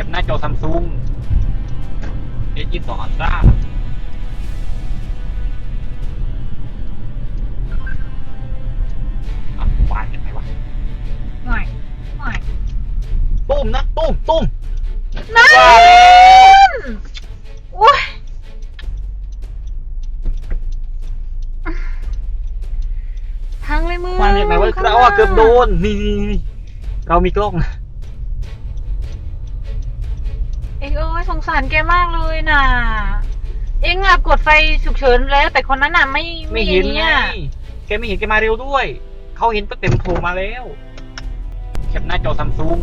ซัมซุง S22 Ultra อะวางยังไงวะหน่อยหน่อยตุ้มนะตุ้มตุ้มนั่นโอ้ยพังเลยมือวางยังไงวะเราอะเกือบโดน นี่นี่นี่เรามีกล้องเอ งเอ้ยสงสารแกมากเลยน่ะ เองอะกดไฟฉุกเฉินแล้ว แต่คนนั้นอะไม่ไม่เห็นไงเนี่ยแกไม่เห็นแกมาเร็วด้วย เขาเห็นตั้งเต็มโผล่มาแล้วแคปหน้าจอซัมซุง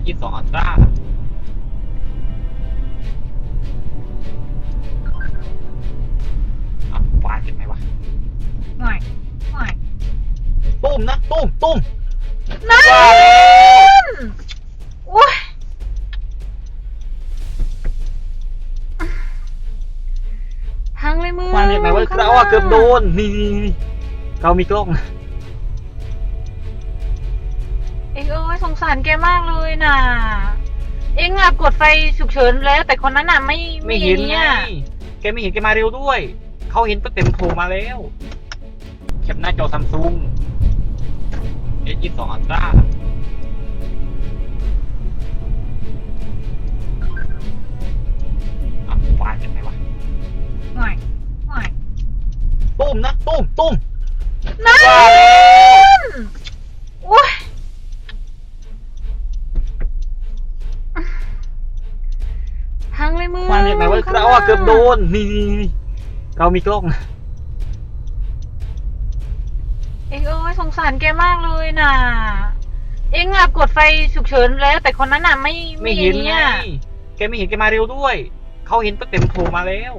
S22 Ultra อะวางยังไงวะหน่อยหน่อยตุ้มนะตุ้มตุ้มนั่นโอ้ย มือวางยังไงวะเราอะเกือบโดนนี่นี่นี่เรามีกล้องเองเอ้ยสงสารแกมากเลยน่ะ เองอะกดไฟฉุกเฉินแล้ว แต่คนนั้นอะไม่ไม่เห็นไงเนี่ยแกไม่เห็นแกมาเร็วด้วย เขาเห็นตั้งเต็มโผล่มาแล้วแคปหน้าจอซัมซุง S22 Ultra อะ ตุ้มนะตุ้มตุ้มนั่นโอ้ยพังเลยมือวางยังไงวะเราอะเกือบโดนนี่นี่นี่เรามีกล้องเองเอ้ยสงสารแกมากเลยน่ะ เองอะกดไฟฉุกเฉินแล้ว แต่คนนั้นอะไม่ไม่เห็นไงเนี่ย แกไม่เห็นแกมาเร็วด้วย เขาเห็นตั้งเต็มโผล่มาแล้ว